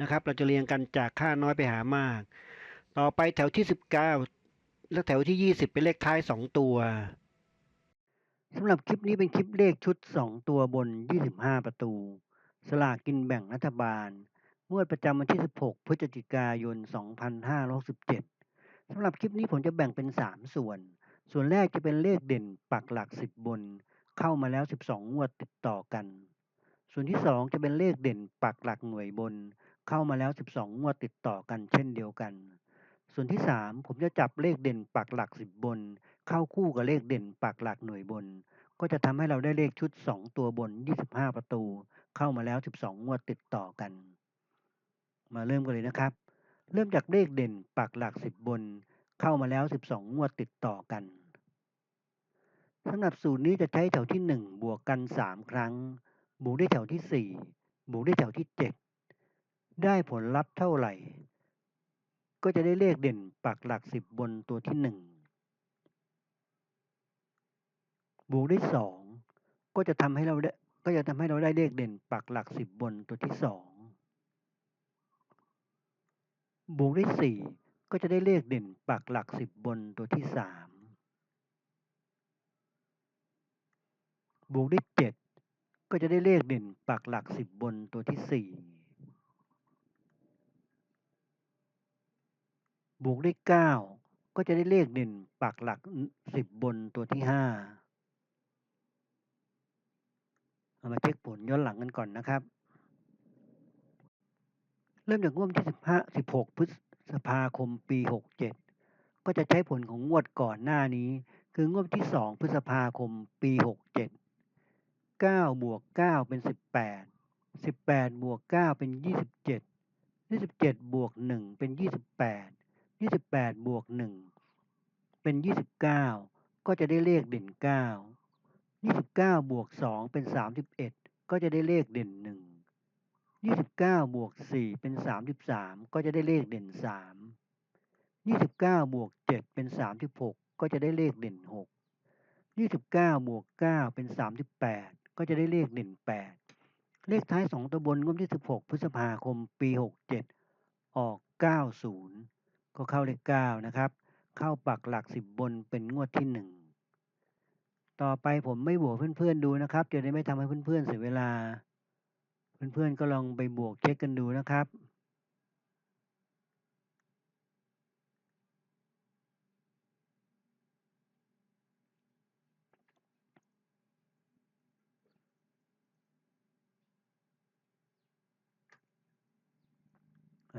นะครับ เราจะเรียงกันจากค่าน้อยไปหามาก ต่อไปแถวที่ 19 และแถวที่ 20 เป็นเลขท้าย 2 ตัวสำหรับคลิปนี้เป็นคลิปเลขชุด 2 ตัวบน 25 ประตู สลากกินแบ่งรัฐบาลงวดประจำวันที่ 16 พฤศจิกายน 2567สำหรับคลิปนี้ผมจะแบ่งเป็น 3 ส่วน ส่วนแรกจะเป็นเลขเด่นปักหลัก 10 บน เข้ามาแล้ว 12 งวดติดต่อกัน ส่วนที่ 2 จะเป็นเลขเด่นปักหลักหน่วยบน เข้ามาแล้ว 12 งวดติดต่อกันเช่นเดียวกัน ส่วนที่ 3 ผมจะจับเลขเด่นปักหลัก 10 บน เข้าคู่กับเลขเด่นปักหลักหน่วยบน ก็จะทำให้เราได้เลขชุด 2 ตัวบน 25 ประตู เข้ามาแล้ว 12 งวดติดต่อกัน มาเริ่มกันเลยนะครับ เริ่มจากเลขเด่นปักหลัก 10 บน เข้ามาแล้ว 12 งวดติดต่อกันสำหรับสูตรนี้จะใช้แถวที่ 1 บวกกัน 3 ครั้ง บวกด้วยแถวที่ 4 บวกด้วยแถวที่ 7 ได้ผลลัพธ์เท่าไหร่ ก็จะได้เลขเด่นปักหลัก10บบนตัวที่1บวกด้วย2ก็จะทำให้เราได้ก็จะทำให้เราได้เลขเด่นปักหลัก10บบนตัวที่2บวกด้วย4ก็จะได้เลขเด่นปักหลัก10บบนตัวที่3บวกด้วย7ก็จะได้เลขเด่นปักหลัก10บบนตัวที่4 บวกด้วย 9 ก็จะได้เลขเด่นปักหลัก 10 บนตัวที่ 5 เอามาเช็คผลย้อนหลังกันก่อนนะครับ เริ่มจากงวดที่ 15 16 พฤษภาคมปี 67 ก็จะใช้ผลของงวดก่อนหน้านี้ คืองวดที่ 2 พฤษภาคมปี 67 9บวก9เป็น 18 18บวก9เป็น 27 27บวก1เป็น 28 28บวก1เป็น29ก็จะได้เลขเด่น9 29บวก2เป็น31ก็จะได้เลขเด่น1 29บวก4เป็น33ก็จะได้เลขเด่น3 29บวก7เป็น36ก็จะได้เลขเด่น6 29บวก9เป็น38ก็จะได้เลขเด่น8เลขท้าย2ตัวบนงวดที่16พฤษภาคมปี67ออก90ก็ เข้าเลข9นะครับ เข้าปักหลักสิบบนเป็นงวดที่หนึ่งต่อไปผมไม่บวกเพื่อนๆดูนะครับจะได้ไม่ทำให้เพื่อนๆเสียเวลา เพื่อนๆก็ลองไปบวกเช็คกันดูนะครับ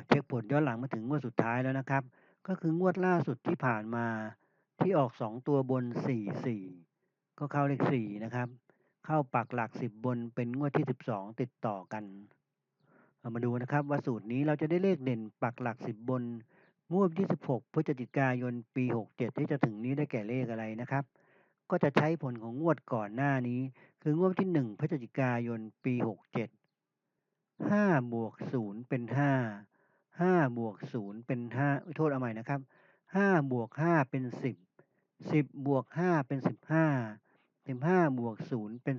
เช็คผลย้อนหลังมาถึงงวดสุดท้ายแล้วนะครับ ก็คืองวดล่าสุดที่ผ่านมาที่ออก 2 ตัวบน 4 4 ก็เข้าเลข 4 นะครับ เข้าปักหลัก 10 บนเป็นงวดที่ 12 ติดต่อกันเรามาดูนะครับว่าสูตรนี้เราจะได้เลขเด่นปักหลัก 10 บนงวดที่16พฤศจิกายนปี 67 ที่จะถึงนี้ได้แก่เลขอะไรนะครับ ก็จะใช้ผลของงวดก่อนหน้านี้ คืองวดที่ 1พฤศจิกายนปี 67 5บวก0เป็น 5 5บวก0เป็น5โทษเอาใหม่นะครับ5บวก5เป็น10 10บวก5เป็น15 15บวก0เป็น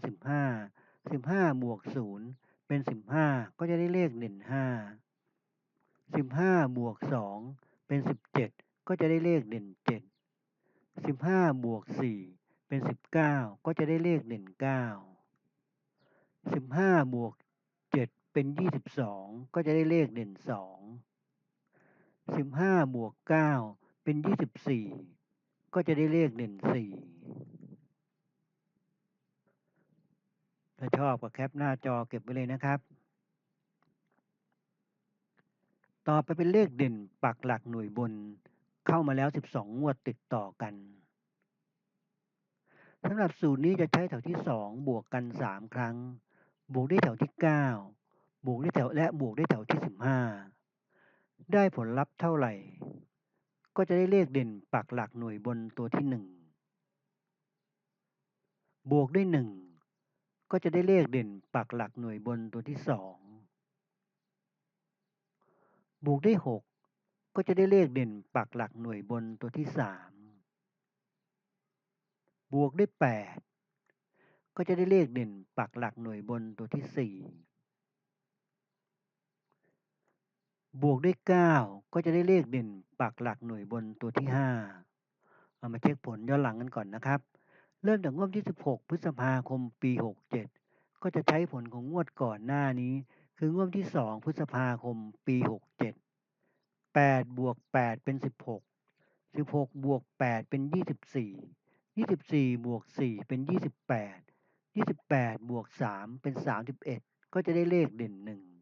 15 15บวก0เป็น15ก็จะได้เลขเด่น5 15บวก2เป็น17ก็จะได้เลขเด่น7 15บวก4เป็น19ก็จะได้เลขเด่น9 15บวก7เป็น22ก็จะได้เลขเด่น2 15บวก9เป็น24ก็จะได้เลขเด่น4ถ้าชอบก็แคปหน้าจอเก็บไว้เลยนะครับ ต่อไปเป็นเลขเด่นปักหลักหน่วยบนเข้ามาแล้ว 12 งวดติดต่อกันสำหรับสูตรนี้จะใช้แถวที่ 2 บวกกัน 3 ครั้ง บวกได้แถวที่ 9 บวกได้แถวและบวกได้แถวที่ 15 ได้ผลลัพธ์เท่าไหร่ ก็จะได้เลขเด่นปักหลักหน่วยบนตัวที่ 1 บวกด้วย 1 ก็จะได้เลขเด่นปักหลักหน่วยบนตัวที่ 2 บวกด้วย 6 ก็จะได้เลขเด่นปักหลักหน่วยบนตัวที่ 3 บวกด้วย 8 ก็จะได้เลขเด่นปักหลักหน่วยบนตัวที่ 4 บวกด้วย 9 ก็จะได้เลขเด่นปักหลักหน่วยบนตัวที่ 5 เอามาเช็คผลย้อนหลังกันก่อนนะครับ เริ่มจากงวดที่ 16 พฤษภาคมปี 67 ก็จะใช้ผลของงวดก่อนหน้านี้ คืองวดที่ 2 พฤษภาคมปี 67 8 บวก 8 เป็น 16 16 บวก 8 เป็น 24 24 บวก 4 เป็น 28 28 บวก 3 เป็น 31 ก็จะได้เลขเด่น 1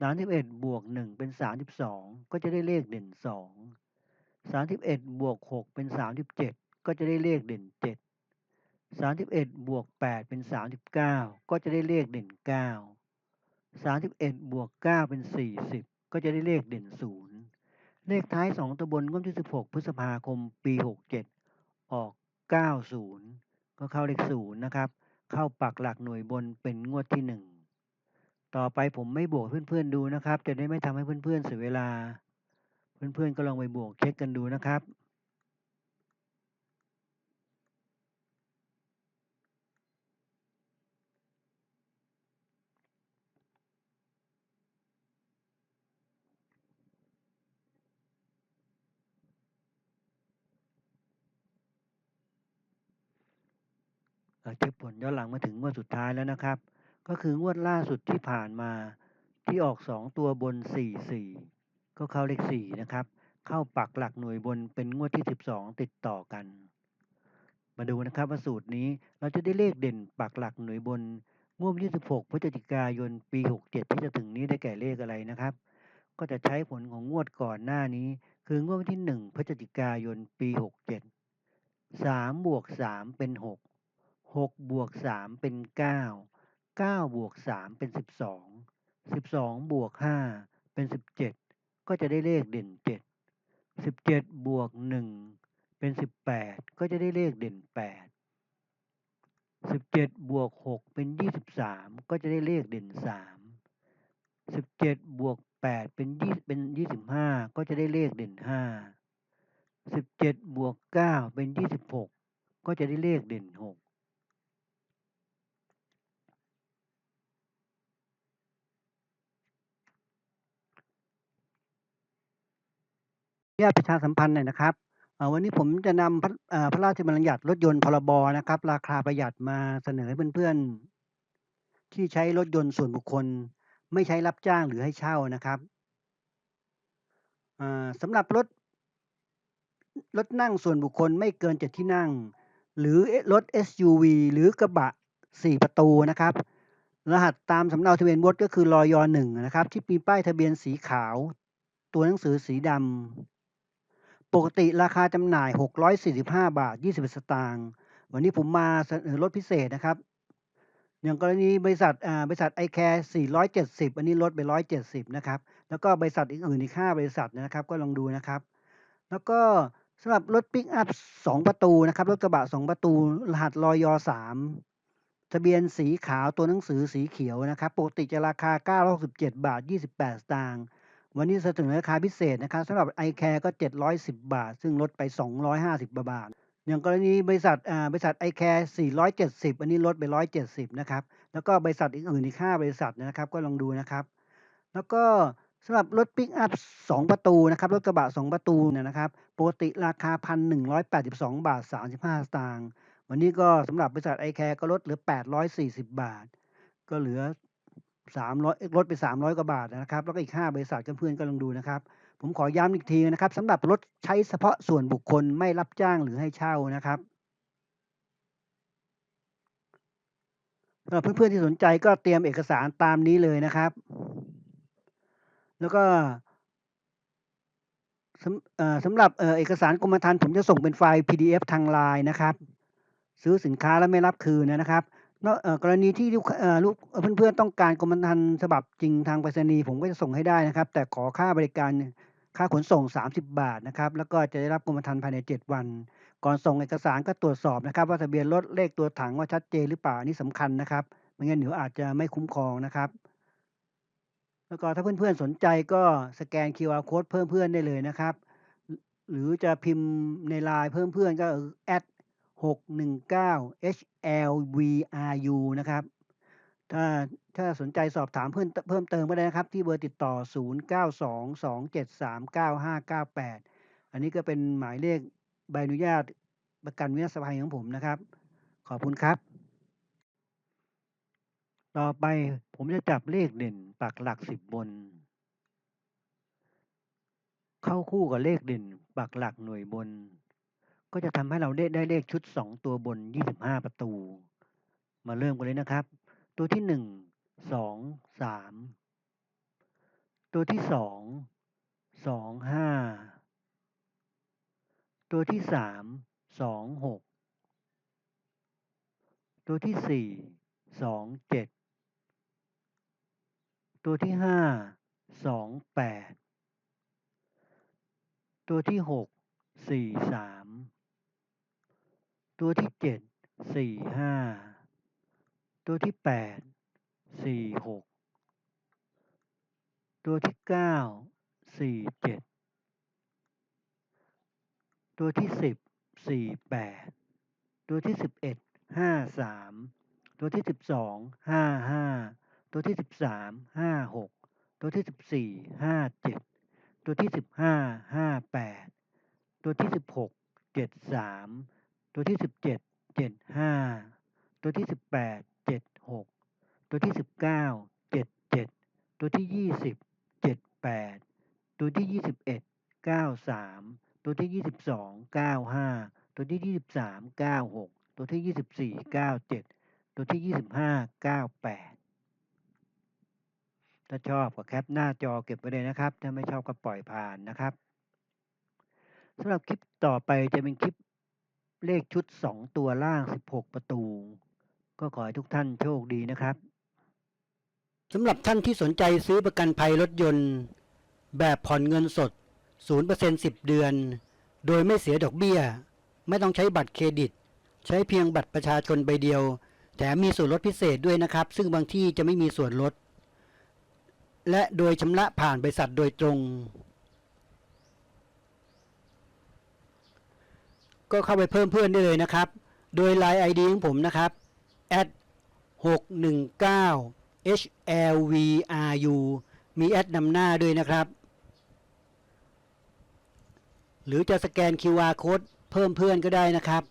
สามสิบเอ็ดบวกหนึ่งเป็นสามสิบสองก็จะได้เลขเด่นสองสามสิบเอ็ดบวกหกเป็นสามสิบเจ็ดก็จะได้เลขเด่นเจ็ดสามสิบเอ็ดบวกแปดเป็นสามสิบเก้าก็จะได้เลขเด่นเก้าสามสิบเอ็ดบวกเก้าเป็นสี่สิบก็จะได้เลขเด่นศูนย์เลขท้ายสองตัวบนงวดที่สิบหกพฤษภาคมปีหกเจ็ดออกเก้าศูนย์ก็เข้าเลขศูนย์นะครับ เข้าปักหลักหน่วยบนเป็นงวดที่หนึ่ง ต่อไปผมไม่บวกเพื่อนๆดูนะครับ จะได้ไม่ทำให้เพื่อนๆเสียเวลา เพื่อนๆก็ลองไปบวกเช็คกันดูนะครับเช็คผลย้อนหลังมาถึงงวดสุดท้ายแล้วนะครับ ก็คืองวดล่าสุดที่ผ่านมาที่ออก2ตัวบน4 4ก็เข้าเลข4นะครับ เข้าปักหลักหน่วยบนเป็นงวดที่12ติดต่อกัน มาดูนะครับว่าสูตรนี้เราจะได้เลขเด่นปักหลักหน่วยบนงวดวันที่16พฤศจิกายนปี67ที่จะถึงนี้ได้แก่เลขอะไรนะครับ ก็จะใช้ผลของงวดก่อนหน้านี้ คืองวดวันที่1พฤศจิกายนปี67 3บวก3เป็น6 6บวก3เป็นเก้า 9 9บวก3เป็น12 12บวก5เป็น17ก็จะได้เลขเด่น7 17บวก1เป็น18ก็จะได้เลขเด่น8 17บวก6เป็น23ก็จะได้เลขเด่น3 17บวก8เป็น20เป็น25ก็จะได้เลขเด่น5 17บวก9เป็น26ก็จะได้เลขเด่น6 ญาตประชาสัมพันธ์หน่อยนะครับวันนี้ผมจะนำพระพระราชบัญญัติรถยนต์พรบนะครับ ราคาประหยัดมาเสนอให้เพื่อนๆ ที่ใช้รถยนต์ส่วนบุคคล ไม่ใช้รับจ้างหรือให้เช่านะครับสำหรับรถรถนั่งส่วนบุคคลไม่เกินเจ็ดที่นั่ง หรือรถ SUV หรือกระบะสี่ประตูนะครับ รหัสตามสำเนาทะเบียนรถก็คือรอยหนึ่งนะครับ ที่มีป้ายทะเบียนสีขาว ตัวหนังสือสีดำ ปกติราคาจำหน่าย 645 บาท21สตางค์ วันนี้ผมมาเสนอลดพิเศษนะครับ อย่างกรณีบริษัทบริษัท iCare 470 อันนี้ลดไป 170 นะครับ แล้วก็บริษัทอื่นๆอีก5บริษัทนะครับ ก็ลองดูนะครับ แล้วก็สำหรับรถปิกอัพ 2 ประตูนะครับ รถกระบะ 2 ประตู รหัสรอย3ทะเบียนสีขาวตัวหนังสือสีเขียวนะครับ ปกติจะราคา 967 บาท 28 สตางค์ วันนี้เสนอราคาพิเศษนะครับสำหรับ iCare ก็ 710 บาท ซึ่งลดไป 250 บาท อย่างกรณีบริษัทอ่าบริษัท iCare 470 อันนี้ลดไป 170 นะครับ แล้วก็บริษัทอื่นอีก 5 บริษัทนะครับ ก็ลองดูนะครับ แล้วก็สำหรับรถปิกอัพ 2 ประตูนะครับรถกระบะ 2 ประตูเนี่ยนะครับปกติราคา 1,182 บาท 35 สตางค์วันนี้ก็สำหรับบริษัท iCare ก็ลดเหลือ 840 บาท ก็เหลือ 300ลดไป 300 กว่าบาทนะครับ แล้วก็อีก 5 บริษัทเพื่อนๆก็ลองดูนะครับ ผมขอย้ำอีกทีนะครับสำหรับรถใช้เฉพาะส่วนบุคคลไม่รับจ้างหรือให้เช่านะครับสำหรับเพื่อนๆที่สนใจก็เตรียมเอกสารตามนี้เลยนะครับ แล้วก็สำสำหรับเอกสารกรมธรรม์ผมจะส่งเป็นไฟล์ PDF ทางไลน์นะครับ ซื้อสินค้าแล้วไม่รับคืนนะครับ เนาะเอ่อกรณีที่ลูกเอ่อลูกเอ่อเพื่อนๆต้องการกรมธรรม์ฉบับจริงทางไปรษณีย์ผมก็จะส่งให้ได้นะครับ แต่ขอค่าบริการค่าขนส่ง 30 บาทนะครับแล้วก็จะได้รับกรมธรรม์ภายใน 7 วัน ก่อนส่งเอกสารก็ตรวจสอบนะครับ ว่าทะเบียนรถเลขตัวถังว่าชัดเจนหรือเปล่าอันนี้สำคัญนะครับไม่งั้นเดี๋ยวอาจจะไม่คุ้มครองนะครับ แล้วก็ถ้าเพื่อนๆสนใจก็สแกน QR code เพิ่มเพื่อนได้เลยนะครับ หรือจะพิมพ์ในไลน์เพิ่มเพื่อนก็แอด 619 HLVRU นะครับ ถ้าถ้าสนใจสอบถามเพิ่มเพิ่มเติมก็ได้นะครับ ที่เบอร์ติดต่อ 0922739598 อันนี้ก็เป็นหมายเลขใบอนุญาตประกันวินาศภัยของผมนะครับ ขอบคุณครับ ต่อไปผมจะจับเลขเด่นปักหลักสิบบน เข้าคู่กับเลขเด่นปักหลักหน่วยบน ก็จะทำให้เราได้ได้เลขชุดสองตัวบนยี่สิบห้าประตู มาเริ่มกันเลยนะครับ ตัวที่หนึ่งสองสามตัวที่สองสองห้าตัวที่สามสองหกตัวที่สี่สองเจ็ดตัวที่ห้าสองแปดตัวที่หกสี่สาม ตัวที่เจ็ดสี่ห้าตัวที่แปดสี่หกตัวที่เก้าสี่เจ็ดตัวที่สิบสี่แปดตัวที่สิบเอ็ดห้าสามตัวที่สิบสองห้าห้าตัวที่สิบสามห้าหกตัวที่สิบสี่ห้าเจ็ดตัวที่สิบห้าห้าแปดตัวที่สิบหกเจ็ดสาม ตัวที่สิบเจ็ดเจ็ดห้าตัวที่สิบแปดเจ็ดหกตัวที่สิบเก้าเจ็ดเจ็ดตัวที่ยี่สิบเจ็ดแปดตัวที่ยี่สิบเอ็ดเก้าสามตัวที่ยี่สิบสองเก้าห้าตัวที่ยี่สิบสามเก้าหกตัวที่ยี่สิบสี่เก้าเจ็ดตัวที่ยี่สิบห้าเก้าแปดถ้าชอบก็แคปหน้าจอเก็บไว้เลยนะครับ ถ้าไม่ชอบก็ปล่อยผ่านนะครับสำหรับคลิปต่อไปจะเป็นคลิป เลขชุดสองตัวล่างสิบหกประตู ก็ขอให้ทุกท่านโชคดีนะครับสำหรับท่านที่สนใจซื้อประกันภัยรถยนต์ แบบผ่อนเงินสด 0% 10 เดือน โดยไม่เสียดอกเบี้ย ไม่ต้องใช้บัตรเครดิต ใช้เพียงบัตรประชาชนใบเดียว แถมมีส่วนลดพิเศษด้วยนะครับ ซึ่งบางที่จะไม่มีส่วนลด และโดยชำระผ่านบริษัทโดยตรง ก็เข้าไปเพิ่มเพื่อนได้เลยนะครับ โดย Line ID ของผมนะครับ at 619 HLVRU มีแอดนำหน้าด้วยนะครับ หรือจะสแกน QR Code เพิ่มเพื่อนก็ได้นะครับ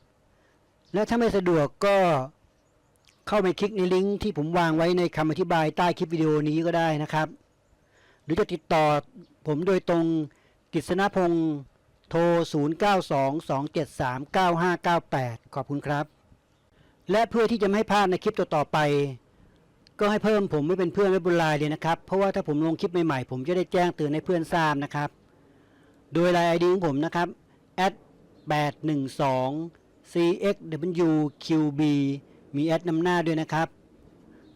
และถ้าไม่สะดวกก็เข้าไปคลิกในลิงก์ที่ผมวางไว้ในคำอธิบายใต้คลิปวิดีโอนี้ก็ได้นะครับ หรือจะติดต่อผมโดยตรงกิษณพงศ์ โทร 0922739598 ขอบคุณครับ และเพื่อที่จะไม่ให้พลาดในคลิปต่อๆไป ก็ให้เพิ่มผมไม่เป็นเพื่อนไว้บนไลน์เลยนะครับ เพราะว่าถ้าผมลงคลิปใหม่ๆ ผมจะได้แจ้งเตือนให้เพื่อนทราบนะครับ โดยไลน์ไอดีของผมนะครับ 812 cxwqb มีแอดนำหน้าด้วยนะครับ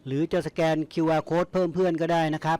หรือจะสแกน QR code เพิ่มเพื่อนก็ได้นะครับ